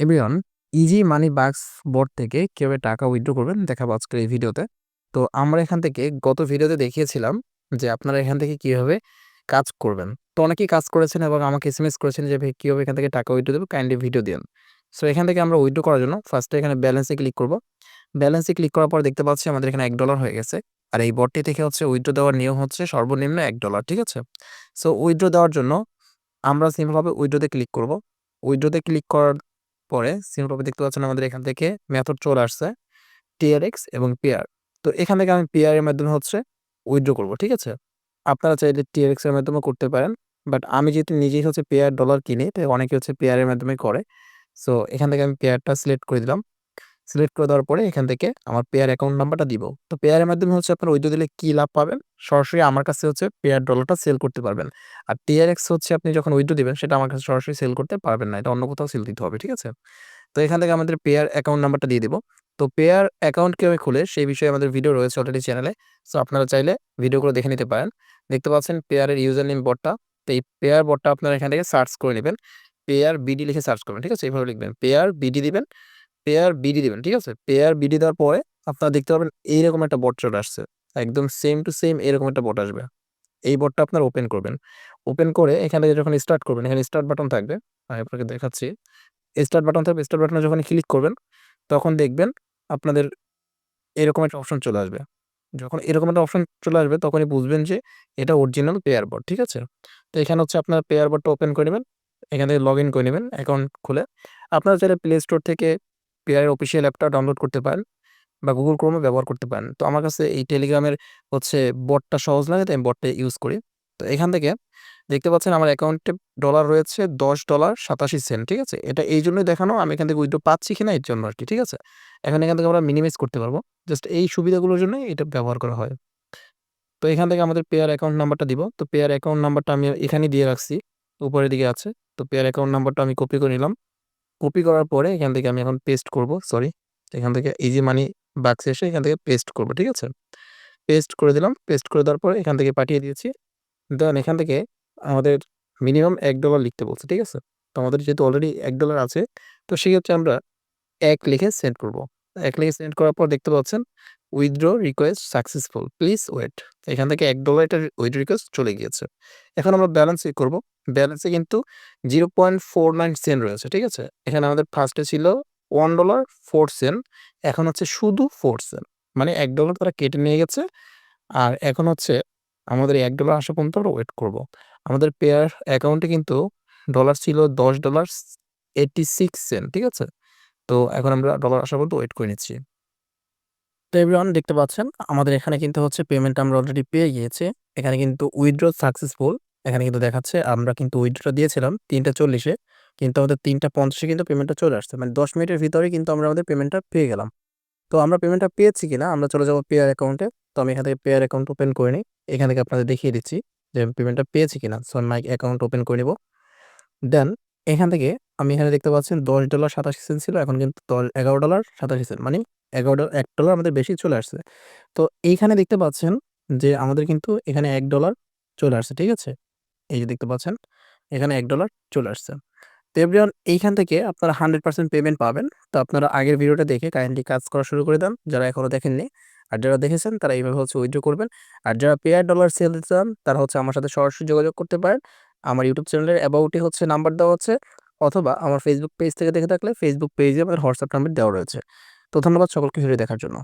Everyone easy মানি বাক্স board থেকে কীভাবে টাকা উইথড্র করবেন দেখাবো আজকের এই ভিডিওতে। তো আমরা এখান থেকে গত ভিডিওতে দেখিয়েছিলাম যে আপনারা এখান থেকে কীভাবে কাজ করবেন। তো অনেকেই কাজ করেছেন এবং আমাকে এস এম এস করেছেন যে কীভাবে এখান থেকে টাকা উইথড্র দেবো? কাইন্ডলি ভিডিও দিন সো এখান থেকে আমরা উইথড্র করার জন্য ফার্স্টে এখানে ব্যালেন্সে ক্লিক করব। ব্যালেন্সে ক্লিক করার পর দেখতে পাচ্ছি আমাদের এখানে এক ডলার হয়ে গেছে। আর এই বটটি থেকে হচ্ছে উইথড্র দেওয়ার নিয়ম হচ্ছে সর্বনিম্ন এক ডলার ঠিক আছে? সো উইথড্র দেওয়ার জন্য আমরা সিম্পলভাবে উইথড্রোতে ক্লিক করব। উইথড্রোতে ক্লিক করার পরে সিনোটপে দেখতে পাচ্ছেন আমাদের এখান থেকে মেথড চলে আসছে টিআরএক্স এবং পেয়ার তো এখান থেকে আমি পেয়ার এর মাধ্যমে হচ্ছে উইথড্র করব, ঠিক আছে? আপনারা চাইলে টিআরএক্স এর মাধ্যমে করতে পারেন বাট আমি যেহেতু নিজেই হচ্ছে পেয়ার ডলার কিনি, তাই অনেকে হচ্ছে পেয়ারের মাধ্যমে করে। সো এখান থেকে আমি পেয়ারটা সিলেক্ট করে দিলাম। সিলেক্ট করে দেওয়ার পরে এখান থেকে আমার পেয়ার অ্যাকাউন্ট নাম্বারটা দিব। তো পেয়ারের মাধ্যমে হচ্ছে আপনার উইথড্র দিলে কী লাভ পাবেন? সরাসরি আমার কাছে হচ্ছে পেয়ার ডলারটা সেল করতে পারবেন। আর টিআরএক্স হচ্ছে আপনি যখন উইথড্র দিবেন, সেটা আমার কাছে সরাসরি সেল করতে পারবেন না। এটা অন্য কোথাও সেল দিতে হবে, ঠিক আছে? তো এখান থেকে আমাদের পেয়ার অ্যাকাউন্ট নাম্বারটা দিয়ে দিব। তো পেয়ার অ্যাকাউন্ট কীভাবে খুলে, সেই বিষয়ে আমাদের ভিডিও রয়েছে অলরেডি চ্যানেলে সো আপনারা চাইলে ভিডিওগুলো দেখে নিতে পারেন। দেখতে পাচ্ছেন পেয়ারের ইউজার নেম বটটা তো এই পেয়ার বটটা আপনারা এখান থেকে সার্চ করে নেবেন। পেয়ার বিডি লিখে সার্চ করবেন, ঠিক আছে? এইভাবে লিখবেন। পেয়ার বিডি দিবেন। পেয়ার বিডি দিবেন, ঠিক আছে? পেয়ার বিডি দেওয়ার পরে আপনারা দেখতে পাবেন এইরকম একটা বট চলে আসছে। একদম সেম টু সেম এরকম একটা বট আসবে। এই বটটা আপনার ওপেন করবেন। ওপেন করে এখানে যখন স্টার্ট করবেন, এখানে স্টার্ট বাটন থাকবে। আমি আপনাকে দেখাচ্ছি। স্টার্ট বাটন থাকবে স্টার্ট বাটনে যখন ক্লিক করবেন, তখন দেখবেন আপনাদের এরকম একটা অপশন চলে আসবে। যখন এরকম একটা অপশন চলে আসবে, তখনই বুঝবেন যে এটা অরিজিনাল পেয়ার বট ঠিক আছে? তো এখানে হচ্ছে আপনার পেয়ার বটটা ওপেন করে নেবেন। এখান থেকে লগ ইন করে নেবেন অ্যাকাউন্ট খুলে। আপনারা চাইলে প্লে স্টোর থেকে পেয়ারের অফিসিয়াল অ্যাপটা ডাউনলোড করতে পারেন বা গুগল ক্রোমে ব্যবহার করতে পারেন। তো আমার কাছে এই টেলিগ্রামের হচ্ছে বটটা সহজ লাগে, তাই আমি বটটা ইউজ করি। তো এখান থেকে দেখতে পাচ্ছেন আমার অ্যাকাউন্টে ডলার রয়েছে দশ ডলার সাতাশি সেন্ট ঠিক আছে? এটা এই জন্যই দেখানো, আমি এখান থেকে উইথড্র পাচ্ছি কিনা এর জন্য আর কি ঠিক আছে? এখন এখান থেকে আমরা মিনিমাইজ করতে পারব। জাস্ট এই সুবিধাগুলোর জন্য এটা ব্যবহার করা হয়। তো এখান থেকে আমাদের পেয়ার অ্যাকাউন্ট নাম্বারটা দিব। তো পেয়ার অ্যাকাউন্ট নাম্বারটা আমি এখানেই দিয়ে রাখছি। উপরের দিকে আছে। তো পেয়ার অ্যাকাউন্ট নাম্বারটা আমি কপি করে নিলাম। কপি করার পরে এখান থেকে আমি এখন পেস্ট করব সরি এখান থেকে ইজি মানি বাক্সে এসে এখান থেকে পেস্ট করব, ঠিক আছে? পেস্ট করে দিলাম পেস্ট করে দেওয়ার পরে এখান থেকে পাঠিয়ে দিয়েছি। দেন এখান থেকে আমাদের মিনিমাম এক ডলার লিখতে বলছে, ঠিক আছে? তো আমাদের যেহেতু অলরেডি এক ডলার আছে, তো সেক্ষেত্রে আমরা এক লিখে সেন্ড করব। এক লিখে সেন্ড করার পর দেখতে পাচ্ছেন withdraw request successful please wait এখান থেকে এক ডলার এটা উইথ রিকোয়েস্ট চলে গিয়েছে। এখন আমরা ব্যালেন্স চেক করব। ব্যালেন্সে কিন্তু zero point four nine cent রয়েছে, ঠিক আছে? এখানে আমাদের ফার্স্টে ছিল ওয়ান ডলার ফোর সেন্ট এখন হচ্ছে শুধু ফোর সেন্ট মানে এক ডলার তারা কেটে নিয়ে গেছে, আর এখন হচ্ছে আমাদের এক ডলার আসা পর্যন্ত আমরা ওয়েট করব। আমাদের পেয়ার অ্যাকাউন্টে কিন্তু ডলার ছিল দশ ডলার এইটটি সিক্স সেন্ট ঠিক আছে? তো এখন আমরা ডলার আসা পর্যন্ত ওয়েট করে নিচ্ছি। তো এভরিওয়ান দেখতে পাচ্ছেন, আমাদের এখানে কিন্তু হচ্ছে পেমেন্ট আমরা অলরেডি পেয়ে গিয়েছি। এখানে কিন্তু উইথড্র সাকসেসফুল এখানে কিন্তু দেখাচ্ছে আমরা কিন্তু উইথড্রটা দিয়েছিলাম তিনটা চল্লিশে, কিন্তু আমাদের তিনটা পঞ্চাশে কিন্তু পেমেন্টটা চলে আসছে। মানে দশ মিনিটের ভিতরে কিন্তু আমরা আমাদের পেমেন্টটা পেয়ে গেলাম। তো আমরা পেমেন্টটা পেয়েছি কিনা, আমরা চলে যাব পেয়ার অ্যাকাউন্টে তো আমি এখান থেকে পেয়ার অ্যাকাউন্ট ওপেন করে নিই। এখান থেকে আপনাদের দেখিয়ে দিচ্ছি যে আমি পেমেন্টটা পেয়েছি কিনা। সো আমি মাইক অ্যাকাউন্ট ওপেন করে নিব। দেন এখান থেকে আমি এখানে দেখতে পাচ্ছেন দশ ডলার সাতাশি সেন্ট ছিল, এখন কিন্তু দশ, এগারো ডলার সাতাশি সেন্ট মানে এগারো ডলার এক ডলার আমাদের বেশি চলে আসছে। তো এইখানে দেখতে পাচ্ছেন যে আমাদের কিন্তু এখানে এক ডলার চলে আসছে, ঠিক আছে? এই যে দেখতে পাচ্ছেন, এখানে এক ডলার চলে আসছে। তো এভরিওয়ান এইখান থেকে আপনারা হান্ড্রেড পার্সেন্ট পেমেন্ট পাবেন। তো আপনারা আগের ভিডিওটা দেখে কাইন্ডলি কাজ করা শুরু করে দেন, যারা এখনও দেখেননি। আর যারা দেখেছেন, তারা এইভাবে হচ্ছে উইথড্র করবেন। আর যারা পেয়ার ডলার সেল দিতে চান, তারা হচ্ছে আমার সাথে সরাসরি যোগাযোগ করতে পারেন। আমার ইউটিউব চ্যানেলের অ্যাবাউটে হচ্ছে নাম্বার দেওয়া হচ্ছে অথবা আমার ফেসবুক পেজ থেকে দেখে থাকলে ফেসবুক পেজে আমার হোয়াটসঅ্যাপ নাম্বার দেওয়া রয়েছে। তো ধন্যবাদ সকলকে ভিডিও দেখার জন্য।